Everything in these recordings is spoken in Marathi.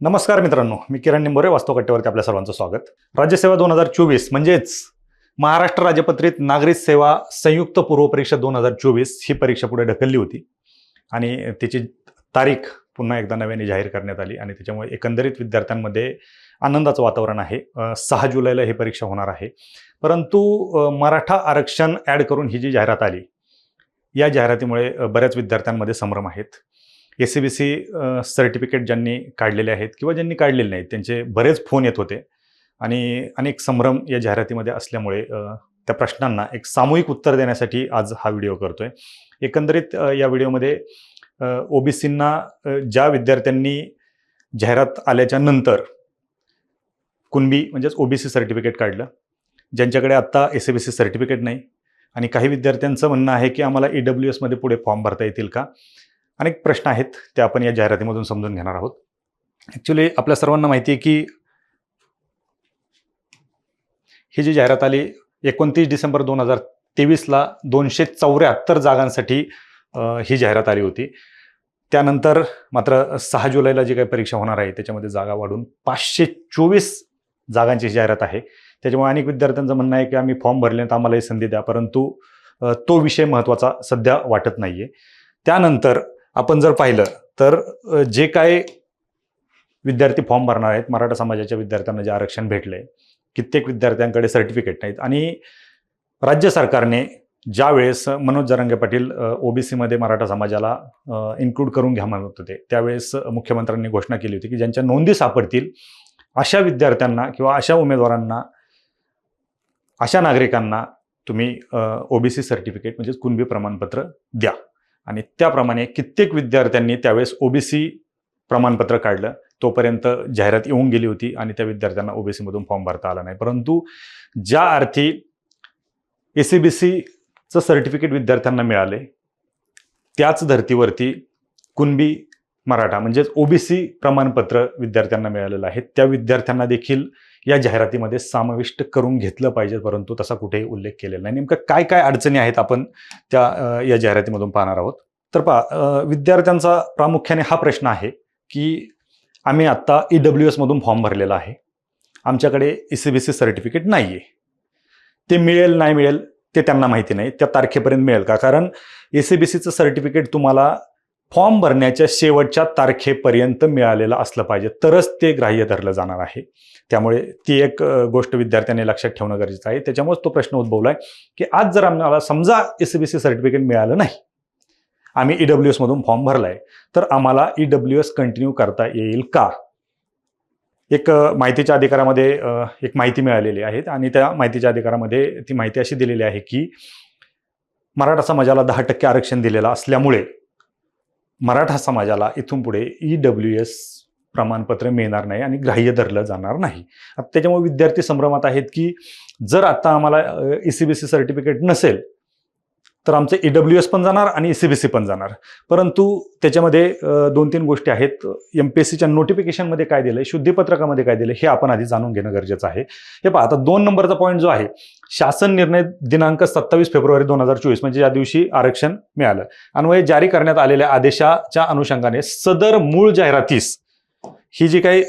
नमस्कार मित्रांनो मी किरण निंबोरे वास्तवकट्ट्यावरती आपल्या सर्वांचं स्वागत. राज्यसेवा दोन हजार चोवीस म्हणजेच महाराष्ट्र राज्यपत्रित नागरिक सेवा संयुक्त पूर्व परीक्षा दोन हजार चोवीस ही परीक्षा पुढे ढकलली होती. आणि तिची तारीख पुन्हा एकदा नव्याने जाहीर करण्यात आली आणि त्याच्यामुळे एकंदरीत विद्यार्थ्यांमध्ये आनंदाचं वातावरण आहे. सहा जुलैला ही परीक्षा होणार आहे. परंतु मराठा आरक्षण ॲड करून ही जी जाहिरात आली या जाहिरातीमुळे बऱ्याच विद्यार्थ्यांमध्ये संभ्रम आहेत. S C B C certificate ज्यांनी काढलेले आहेत किंवा ज्यांनी काढलेले नाहीत त्यांचे बरेच फोन येत होते. आणि अनेक संभ्रम या जाहिरातीमध्ये असल्यामुळे त्या प्रश्नांना एक सामूहिक उत्तर देण्यासाठी आज हा व्हिडिओ करतोय. एकंदरीत या व्हिडिओमध्ये ओबीसींना ज्या विद्यार्थ्यांनी जाहिरात आल्याच्यानंतर कुणबी म्हणजेच ओबीसी सर्टिफिकेट काढलं ज्यांच्याकडे आत्ता एस बी सी सर्टिफिकेट नाही. आणि काही विद्यार्थ्यांचं म्हणणं आहे की आम्हाला ई डब्ल्यू एसमध्ये पुढे फॉर्म भरता येतील का? अनेक प्रश्न आहेत ते आपण या जाहिरातीमधून समजून घेणार आहोत. ॲक्च्युली आपल्या सर्वांना माहिती आहे की ही जी जाहिरात आली एकोणतीस डिसेंबर दोन हजार तेवीसला दोनशे चौऱ्याहत्तर जागांसाठी ही जाहिरात आली होती. त्यानंतर मात्र सहा जुलैला जी काही परीक्षा होणार आहे त्याच्यामध्ये जागा वाढून पाचशे चोवीस जागांची जाहिरात आहे. त्याच्यामुळे अनेक विद्यार्थ्यांचं म्हणणं आहे की आम्ही फॉर्म भरले तर आम्हाला ही संधी द्या परंतु तो विषय महत्त्वाचा सध्या वाटत नाही आहे त्यानंतर आपण जर पाहिलं तर जे काय विद्यार्थी फॉर्म भरणार आहेत मराठा समाजाच्या विद्यार्थ्यांना जे आरक्षण भेटलं आहे कित्येक विद्यार्थ्यांकडे सर्टिफिकेट नाहीत. आणि राज्य सरकारने ज्या वेळेस मनोज जरांगे पाटील ओबीसीमध्ये मराठा समाजाला इन्क्लूड करून घ्या म्हणत होते त्यावेळेस मुख्यमंत्र्यांनी घोषणा केली होती की ज्यांच्या नोंदी सापडतील अशा विद्यार्थ्यांना किंवा अशा उमेदवारांना अशा नागरिकांना तुम्ही ओबीसी सर्टिफिकेट म्हणजेच कुणबी प्रमाणपत्र द्या. आणि त्याप्रमाणे कित्येक विद्यार्थ्यांनी त्यावेळेस ओबीसी प्रमाणपत्र काढलं. तोपर्यंत जाहिरात येऊन गेली होती आणि त्या विद्यार्थ्यांना ओबीसीमधून फॉर्म भरता आला नाही. परंतु ज्या अर्थी ए सी बी सीचं सर्टिफिकेट विद्यार्थ्यांना मिळाले त्याच धर्तीवरती कुणबी मराठा म्हणजेच ओबीसी प्रमाणपत्र विद्यार्थ्यांना मिळालेलं आहे. त्या विद्यार्थ्यांना देखील या जाहिरातीमध्ये समाविष्ट करून घेतलं पाहिजे परंतु तसा कुठेही उल्लेख केलेला नाही. नेमकं काय काय अडचणी आहेत आपण त्या या जाहिरातीमधून पाहणार आहोत? तर पहा विद्यार्थ्यांचा प्रामुख्याने हा प्रश्न आहे की आम्ही आत्ता ई डब्ल्यू एसमधून फॉर्म भरलेला आहे. आमच्याकडे E C B C certificate नाही आहे ते मिळेल नाही मिळेल ते त्यांना माहिती नाही. त्या तारखेपर्यंत मिळेल का? कारण ए सी बी सीचं सर्टिफिकेट तुम्हाला फॉर्म भरण्याच्या शेवटच्या तारखेपर्यंत मिळालेलं असलं पाहिजे. तरच ते ग्राह्य धरलं जाणार आहे. त्यामुळे ती एक गोष्ट विद्यार्थ्यांनी लक्षात ठेवणं गरजेचं आहे. त्याच्यामुळेच तो प्रश्न उद्भवला आहे की आज जर आम्हाला समजा S C B C certificate मिळालं नाही आम्ही ई डब्ल्यू एसमधून फॉर्म भरला आहे तर आम्हाला ई डब्ल्यू एस कंटिन्यू करता येईल का? एक माहितीच्या अधिकारामध्ये एक माहिती मिळालेली आहे आणि त्या माहितीच्या अधिकारामध्ये ती माहिती अशी दिलेली आहे की मराठा समाजाला दहा टक्के आरक्षण दिलेलं असल्यामुळे मराठा समाजाला इथून पुढे ई डब्ल्यू एस प्रमाणपत्र मिळणार नाही आणि ग्राह्य धरलं जाणार नाही. आता त्याच्यामुळे विद्यार्थी संभ्रमात आहेत की जर आता आम्हाला E C B C certificate नसेल तर आमचं ई डब्ल्यू एस पण जाणार आणि ई सी बी सी पण जाणार. परंतु त्याच्यामध्ये दोन तीन गोष्टी आहेत. एम पी एस सीच्या नोटिफिकेशनमध्ये काय दिलं आहे शुद्धीपत्रकामध्ये काय दिलं हे आपण आधी जाणून घेणं गरजेचं आहे. हे पहा आता दोन नंबरचा पॉईंट जो आहे शासन निर्णय दिनांक सत्तावीस फेब्रुवारी दोन हजार चोवीस म्हणजे या दिवशी आरक्षण मिळालं. अन्वये जारी करण्यात आलेल्या आदेशाच्या अनुषंगाने सदर मूळ जाहिरातीस ही जी काही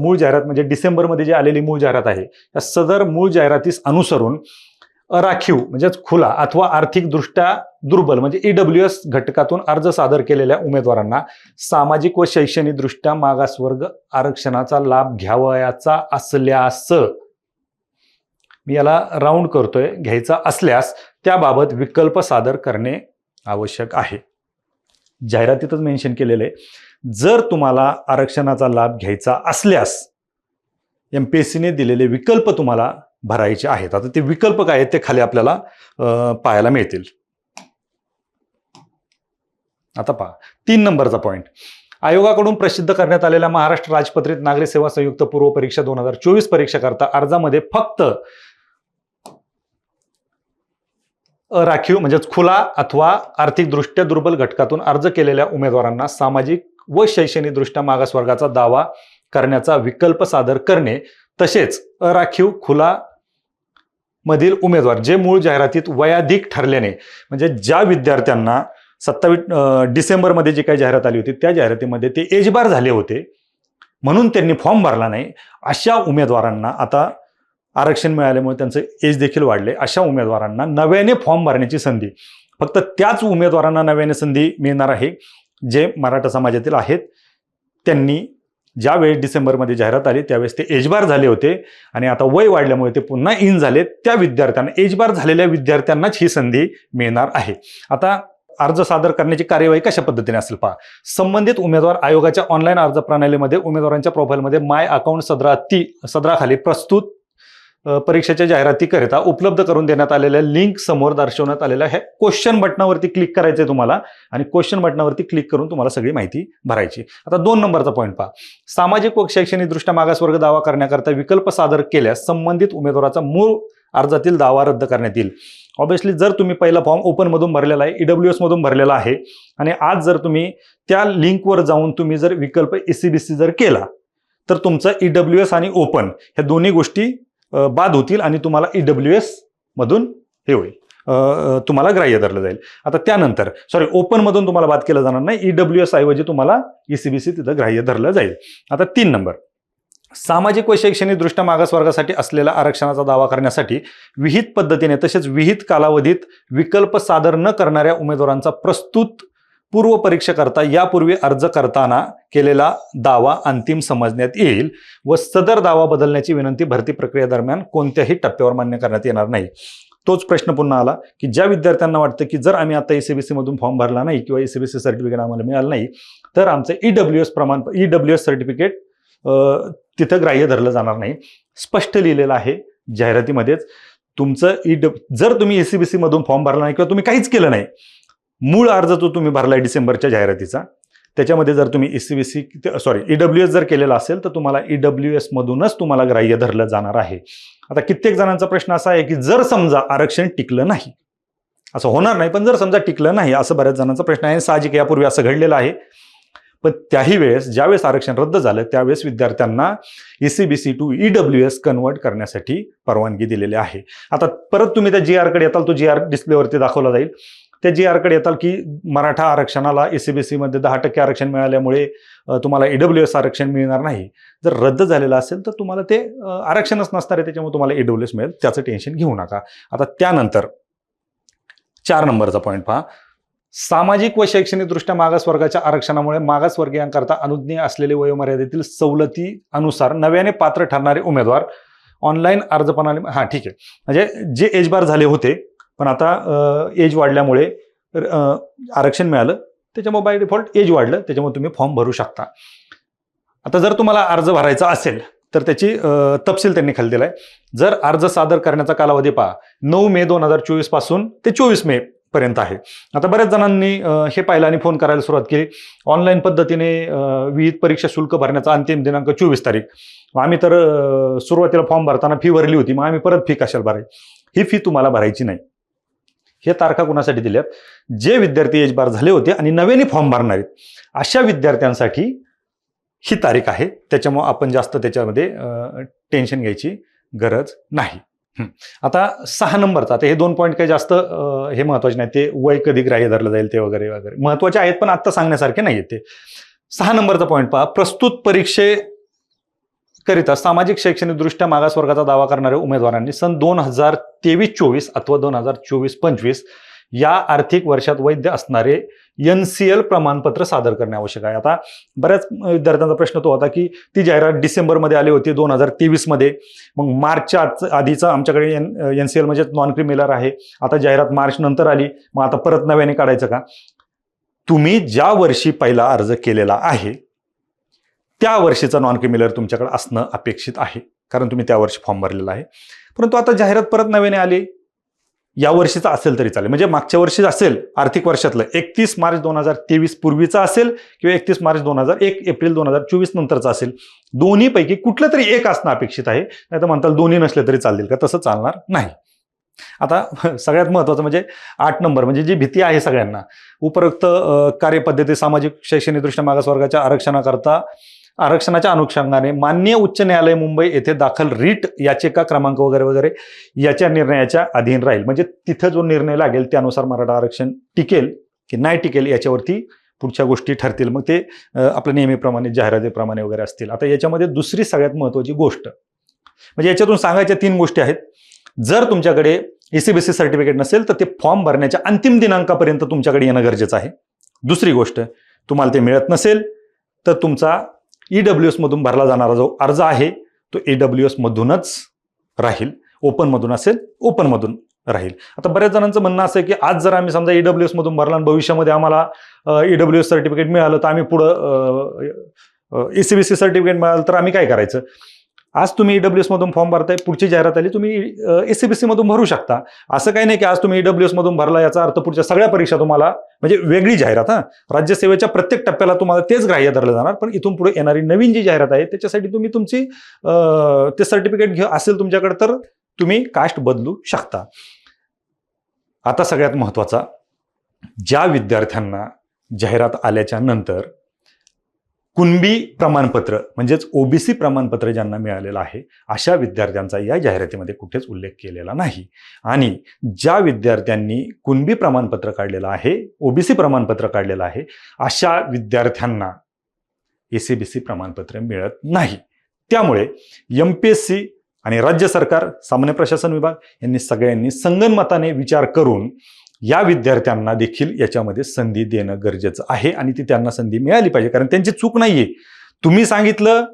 मूळ जाहिरात म्हणजे डिसेंबरमध्ये जी आलेली मूळ जाहिरात आहे या सदर मूळ जाहिरातीस अनुसरून अराखीव म्हणजेच खुला अथवा आर्थिकदृष्ट्या दुर्बल म्हणजे ई डब्ल्यू एस घटकातून अर्ज सादर केलेल्या उमेदवारांना सामाजिक व शैक्षणिकदृष्ट्या मागासवर्ग आरक्षणाचा लाभ घ्यावयाचा असल्यास मी याला राऊंड करतोय घ्यायचा असल्यास त्याबाबत विकल्प सादर करणे आवश्यक आहे. जाहिरातीतच मेन्शन केलेलं आहे. जर तुम्हाला आरक्षणाचा लाभ घ्यायचा असल्यास एम पी एस सीने दिलेले विकल्प तुम्हाला भरायचे आहेत. आता ते विकल्प काय आहेत ते खाली आपल्याला पाहायला मिळतील. आता पहा तीन नंबरचा पॉईंट आयोगाकडून प्रसिद्ध करण्यात आलेल्या महाराष्ट्र राजपत्रित नागरी सेवा संयुक्त पूर्व परीक्षा दोन हजार चोवीस परीक्षाकरता अर्जामध्ये फक्त राखीव म्हणजेच खुला अथवा आर्थिकदृष्ट्या दुर्बल घटकातून अर्ज केलेल्या उमेदवारांना सामाजिक व शैक्षणिकदृष्ट्या मागासवर्गाचा दावा करण्याचा विकल्प सादर करणे तसेच अराखीव खुला मधील उमेदवार जे मूळ जाहिरातीत वयाधिक ठरल्याने म्हणजे ज्या विद्यार्थ्यांना सत्तावीस डिसेंबरमध्ये जे काही जाहिरात आली होती त्या जाहिरातीमध्ये ते एजबार झाले होते म्हणून त्यांनी फॉर्म भरला नाही. अशा उमेदवारांना आता आरक्षण मिळाल्यामुळे त्यांचं एज देखील वाढले. अशा उमेदवारांना नव्याने फॉर्म भरण्याची संधी फक्त त्याच उमेदवारांना नव्याने संधी मिळणार आहे. जे मराठा समाजातील आहेत त्यांनी ज्यावेळेस डिसेंबरमध्ये जाहिरात आली त्यावेळेस ते एजबार झाले होते. आणि आता वय वाढल्यामुळे ते पुन्हा इन झाले त्या विद्यार्थ्यांना एजबार झालेल्या विद्यार्थ्यांनाच ही संधी मिळणार आहे. आता अर्ज सादर करण्याची कार्यवाही कशा पद्धतीने असेल पहा. संबंधित उमेदवार आयोगाच्या ऑनलाईन अर्ज प्रणालीमध्ये उमेदवारांच्या प्रोफाईलमध्ये माय अकाउंट सदरा ती सदराखाली प्रस्तुत परीक्षेच्या जाहिरातीकरिता उपलब्ध करून देण्यात आलेल्या लिंक समोर दर्शवण्यात आलेल्या ह्या क्वेश्चन बटनावरती क्लिक करायचंय तुम्हाला आणि क्वेश्चन बटनावरती क्लिक करून तुम्हाला सगळी माहिती भरायची. आता दोन नंबरचा पॉईंट पहा. सामाजिक व शैक्षणिकदृष्ट्या मागासवर्ग दावा करण्याकरता विकल्प सादर केल्यास संबंधित उमेदवाराचा मूळ अर्जातील दावा रद्द करण्यात येईल. ऑब्व्हियसली जर तुम्ही पहिला फॉर्म ओपनमधून भरलेला आहे ईडब्ल्यू एसमधून भरलेला आहे आणि आज जर तुम्ही त्या लिंकवर जाऊन तुम्ही जर विकल्प एसीबीसी जर केला तर तुमचं ईडब्ल्यू एस आणि ओपन ह्या दोन्ही गोष्टी बाद होतील आणि तुम्हाला ईडब्ल्यू एस मधून हे होईल. तुम्हाला ग्राह्य धरलं जाईल. आता त्यानंतर सॉरी ओपनमधून तुम्हाला बाद केलं जाणार नाही. ईडब्ल्यू एस ऐवजी तुम्हाला ईसीबीसी तिथं ग्राह्य धरलं जाईल. आता तीन नंबर. सामाजिक व शैक्षणिकदृष्ट्या मागासवर्गासाठी असलेल्या आरक्षणाचा दावा करण्यासाठी विहित पद्धतीने तसेच विहित कालावधीत विकल्प सादर न करणाऱ्या उमेदवारांचा प्रस्तुत पूर्व परीक्षेकरता यापूर्वी अर्ज करताना केलेला दावा अंतिम समजण्यात येईल व सदर दावा बदलण्याची विनंती भरती प्रक्रियेदरम्यान कोणत्याही टप्प्यावर मान्य करण्यात येणार नाही. तोच प्रश्न पुन्हा आला की ज्या विद्यार्थ्यांना वाटतं की जर आम्ही आता एसीबीसी मधून फॉर्म भरला नाही किंवा एसीबीसी सर्टिफिकेट आम्हाला मिळालं नाही तर आमचं ईडब्ल्यू एस प्रमाण ईडब्ल्यू एस सर्टिफिकेट तिथं ग्राह्य धरलं जाणार नाही. स्पष्ट लिहिलेलं आहे जाहिरातीमध्येच तुमचं ई जर तुम्ही एसीबीसी मधून फॉर्म भरला नाही किंवा तुम्ही काहीच केलं नाही मूळ अर्ज जो तुम्ही भरला आहे डिसेंबरच्या जाहिरातीचा. त्याच्यामध्ये जर तुम्ही एसीबीसी सॉरी ईडब्ल्यू एस जर केलेला असेल तर तुम्हाला ईडब्ल्यू एस मधूनच तुम्हाला ग्राह्य धरलं जाणार आहे. आता कित्येक जणांचा प्रश्न असा आहे की जर समजा आरक्षण टिकलं नाही असं होणार नाही पण जर समजा टिकलं नाही असं बऱ्याच जणांचा प्रश्न आहे. साहजिक यापूर्वी असं घडलेलं आहे. पण त्याही वेळेस ज्यावेळेस आरक्षण रद्द झालं त्यावेळेस विद्यार्थ्यांना E A C B C to E W S convert करण्यासाठी परवानगी दिलेली आहे. आता परत तुम्ही त्या जी आरकडे येताल तो जी आर डिस्प्लेवरती दाखवला जाईल. ते जी आरकडे येतात की मराठा आरक्षणाला ए सी बी सीमध्ये दहा टक्के आरक्षण मिळाल्यामुळे तुम्हाला तुम्हाला ईडब्ल्यू एस आरक्षण मिळणार नाही. जर रद्द झालेलं असेल तर तुम्हाला ते आरक्षणच नसणार आहे त्याच्यामुळे तुम्हाला ईडब्ल्यू एस मिळेल. त्याचं टेन्शन घेऊ नका. आता त्यानंतर चार नंबरचा पॉईंट पहा. सामाजिक व शैक्षणिकदृष्ट्या मागासवर्गाच्या आरक्षणामुळे मागासवर्गीयांकरता अनुज्ञेय असलेले वयोमर्यादेतील सवलती अनुसार नव्याने पात्र ठरणारे उमेदवार ऑनलाईन अर्ज प्रणाली हां ठीक आहे. म्हणजे जे एजबार झाले होते पण आता एज वाढल्यामुळे आरक्षण मिळालं त्याच्यामुळे बाय डिफॉल्ट एज वाढलं त्याच्यामुळे तुम्ही फॉर्म भरू शकता. आता जर तुम्हाला अर्ज भरायचा असेल तर त्याची तपशील त्यांनी खाली दिलाय जर अर्ज सादर करण्याचा कालावधी पहा नऊ मे दोन हजार चोवीसपासून ते चोवीस मे पर्यंत आहे. आता बऱ्याच जणांनी हे पाहिलं आणि फोन करायला सुरुवात केली. ऑनलाईन पद्धतीने विहित विविध परीक्षा शुल्क भरण्याचा अंतिम दिनांक चोवीस तारीख. मग आम्ही तर सुरुवातीला फॉर्म भरताना फी भरली होती मग आम्ही परत फी कशाला भरायची? ही फी तुम्हाला भरायची नाही. हे तारखा कुणासाठी दिल्यात? जे विद्यार्थी एज बार झाले होते आणि नव्याने फॉर्म भरणार आहेत अशा विद्यार्थ्यांसाठी ही तारीख आहे. त्याच्यामुळं आपण जास्त त्याच्यामध्ये टेन्शन घ्यायची गरज नाही. आता सहा नंबरचा आता हे दोन पॉईंट काही जास्त हे महत्त्वाचे नाही ते वय कधी ग्राह्य धरलं जाईल ते वगैरे वगैरे. महत्त्वाचे आहेत पण आत्ता सांगण्यासारखे नाही ते. सहा नंबरचा पॉईंट पहा. प्रस्तुत परीक्षे करिता सामाजिक शैक्षणिकदृष्ट्या मागासवर्गाचा दावा करणाऱ्या उमेदवारांनी सन दोन हजार तेवीस चोवीस अथवा दोन हजार चोवीस पंचवीस या आर्थिक वर्षात वैध असणारे एन सी एल प्रमाणपत्र सादर करणे आवश्यक आहे. आता बऱ्याच विद्यार्थ्यांचा प्रश्न तो होता की ती जाहिरात डिसेंबरमध्ये आली होती दोन हजार तेवीसमध्ये. मग मार्चच्या आधीचा आमच्याकडे एन एन सी एल म्हणजे नॉन क्रिमिलर आहे. आता जाहिरात मार्च नंतर आली मग आता परत नव्याने काढायचं का? तुम्ही ज्या वर्षी पहिला अर्ज केलेला आहे त्या वर्षीचा नॉन क्रिमिलर तुमच्याकडे असणं अपेक्षित आहे. कारण तुम्ही त्या वर्षी फॉर्म भरलेला आहे. परंतु आता जाहिरात परत नव्याने आली. या वर्षीचा असेल तरी चालेल. म्हणजे मागच्या वर्षी असेल आर्थिक वर्षातलं एकतीस मार्च दोन हजार तेवीस पूर्वीचा असेल किंवा एकतीस मार्च दोन हजार एक एप्रिल दोन हजार चोवीस नंतरचा असेल दोन्हीपैकी कुठलं तरी एक असणं अपेक्षित आहे. नाही तर म्हणताल दोन्ही नसले तरी चालतील का? तसं चालणार नाही. आता सगळ्यात महत्वाचं म्हणजे आठ नंबर म्हणजे जी भीती आहे सगळ्यांना. उपरोक्त कार्यपद्धती सामाजिक शैक्षणिकदृष्ट्या मागासवर्गाच्या आरक्षणाकरता आरक्षणाच्या अनुषंगाने मान्य उच्च न्यायालय मुंबई येथे दाखल रीट याचिका क्रमांक वगैरे वगैरे याच्या निर्णयाच्या अधीन राहील. म्हणजे तिथं जो निर्णय लागेल त्यानुसार मराठा आरक्षण टिकेल की नाही टिकेल याच्यावरती पुढच्या गोष्टी ठरतील. मग ते आपल्या नेहमीप्रमाणे जाहिरातीप्रमाणे वगैरे असतील. आता याच्यामध्ये दुसरी सगळ्यात महत्त्वाची गोष्ट म्हणजे याच्यातून सांगायच्या तीन गोष्टी आहेत. जर तुमच्याकडे एसीबीसी सर्टिफिकेट नसेल तर ते फॉर्म भरण्याच्या अंतिम दिनांकापर्यंत तुमच्याकडे येणं गरजेचं आहे. दुसरी गोष्ट तुम्हाला ते मिळत नसेल तर तुमचा ई डब्ल्यू एसमधून भरला जाणारा जो अर्ज आहे तो ई डब्ल्यू एसमधूनच राहील. ओपनमधून असेल ओपनमधून राहील. आता बऱ्याच जणांचं म्हणणं असं की आज जर आम्ही समजा ई डब्ल्यू एसमधून भरला आणि भविष्यामध्ये आम्हाला ई डब्ल्यू एस सर्टिफिकेट मिळालं तर आम्ही पुढं A C B C certificate मिळालं तर आम्ही काय करायचं? आज तुम्ही ईडब्ल्यूएस मधून फॉर्म भरताय पुढची जाहिरात आली तुम्ही एससीबीसी मधून भरू शकता. असं काही नाही की आज तुम्ही ईडब्ल्यू मधून भरला याचा अर्थ पुढच्या सगळ्या परीक्षा तुम्हाला म्हणजे वेगळी जाहिरात हा. राज्यसेवेच्या प्रत्येक टप्प्याला तुम्हाला तेच ग्राह्य धरलं जाणार पण इथून पुढे येणारी नवीन जी जाहिरात आहे त्याच्यासाठी तुम्ही तुमची ते सर्टिफिकेट घेऊ असेल तुमच्याकडे तर तुम्ही कास्ट बदलू शकता. आता सगळ्यात महत्त्वाचा ज्या विद्यार्थ्यांना जाहिरात आल्याच्यानंतर कुणबी प्रमाणपत्र म्हणजेच ओबीसी प्रमाणपत्र ज्यांना मिळालेलं आहे अशा विद्यार्थ्यांचा या जाहिरातीमध्ये कुठेच उल्लेख केलेला नाही. आणि ज्या विद्यार्थ्यांनी कुणबी प्रमाणपत्र काढलेलं आहे ओबीसी प्रमाणपत्र काढलेलं आहे अशा विद्यार्थ्यांना एसीबीसी प्रमाणपत्र मिळत नाही. त्यामुळे एम पी एस सी आणि राज्य सरकार सामान्य प्रशासन विभाग यांनी सगळ्यांनी संगनमताने विचार करून या विद्यार्थ्यांना देखील याच्यामध्ये संधी देणं गरजेचं आहे आणि ती त्यांना संधी मिळाली पाहिजे. कारण त्यांची चूक नाहीये. तुम्ही सांगितलं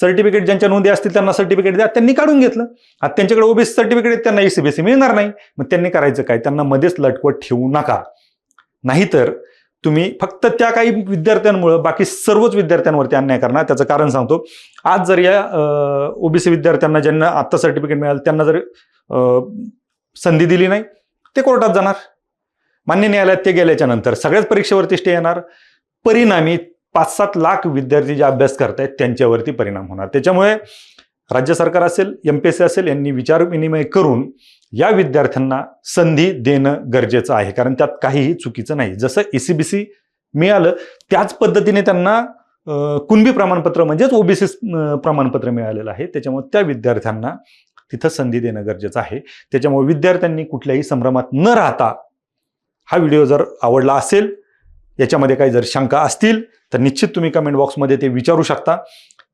सर्टिफिकेट ज्यांच्या नोंदी असतील त्यांना सर्टिफिकेट द्या त्यांनी काढून घेतलं. आता त्यांच्याकडे ओबीसी सर्टिफिकेट आहे, त्यांना एसीबीसी मिळणार नाही. मग त्यांनी करायचं काय? त्यांना मध्येच लटकवत ठेवू नका. नाहीतर तुम्ही फक्त त्या काही विद्यार्थ्यांमुळं बाकी सर्वच विद्यार्थ्यांवरती अन्याय करणार. त्याचं कारण सांगतो. आज जर या ओबीसी विद्यार्थ्यांना ज्यांना आत्ता सर्टिफिकेट मिळालं त्यांना जर संधी दिली नाही ते कोर्टात जाणार. मान्य न्यायालयात ते गेल्याच्यानंतर सगळ्याच परीक्षेवरती स्टे येणार. परिणामी पाच सात लाख विद्यार्थी जे अभ्यास करतायत त्यांच्यावरती परिणाम होणार. त्याच्यामुळे राज्य सरकार असेल एम पी एस सी असेल यांनी विचार विनिमय करून या विद्यार्थ्यांना संधी देणं गरजेचं आहे. कारण त्यात काहीही चुकीचं नाही. जसं एसीबीसी मिळालं त्याच पद्धतीने त्यांना कुणबी प्रमाणपत्र म्हणजेच ओबीसी प्रमाणपत्र मिळालेलं आहे. त्याच्यामुळे त्या विद्यार्थ्यांना तिथं संधी देणं गरजेचं आहे. त्याच्यामुळे विद्यार्थ्यांनी कुठल्याही संभ्रमात न राहता हा व्हिडिओ जर आवडला असेल याच्यामध्ये काही जर शंका असतील तर निश्चित तुम्ही कमेंट बॉक्समध्ये ते विचारू शकता.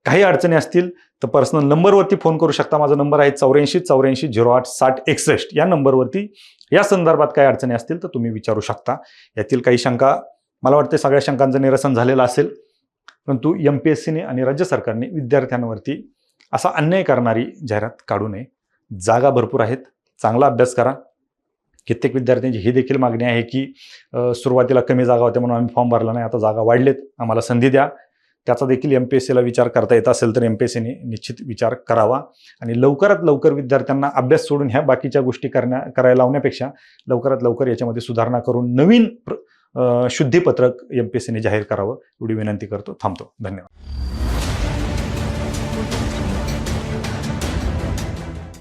काही अडचणी असतील तर पर्सनल नंबरवरती फोन करू शकता. माझा नंबर आहे चौऱ्याऐंशी चौऱ्याऐंशी झिरो आठ साठ एकसष्ट. या नंबरवरती या संदर्भात काही अडचणी असतील तर तुम्ही विचारू शकता. यातील काही शंका मला वाटते सगळ्या शंकांचं निरसन झालेलं असेल. परंतु एम पी एस सीने आणि राज्य सरकारने विद्यार्थ्यांवरती असा अन्याय करणारी जाहिरात काढू नये. जागा भरपूर आहेत. चांगला अभ्यास करा. कित्येक विद्यार्थ्यांची ही देखील मागणी आहे की सुरुवातीला कमी जागा होत्या म्हणून आम्ही फॉर्म भरला नाही आता जागा वाढलेत. आम्हाला संधी द्या. त्याचा देखील एम पी एस सीला विचार करता येत असेल तर एम पी एस सीने निश्चित विचार करावा. आणि लवकरात लवकर विद्यार्थ्यांना अभ्यास सोडून ह्या बाकीच्या गोष्टी करण्या करायला लावण्यापेक्षा लवकरात लवकर याच्यामध्ये सुधारणा करून नवीन प्र- शुद्धीपत्रक एम पी एस सीने जाहीर करावं एवढी विनंती करतो. थांबतो. धन्यवाद.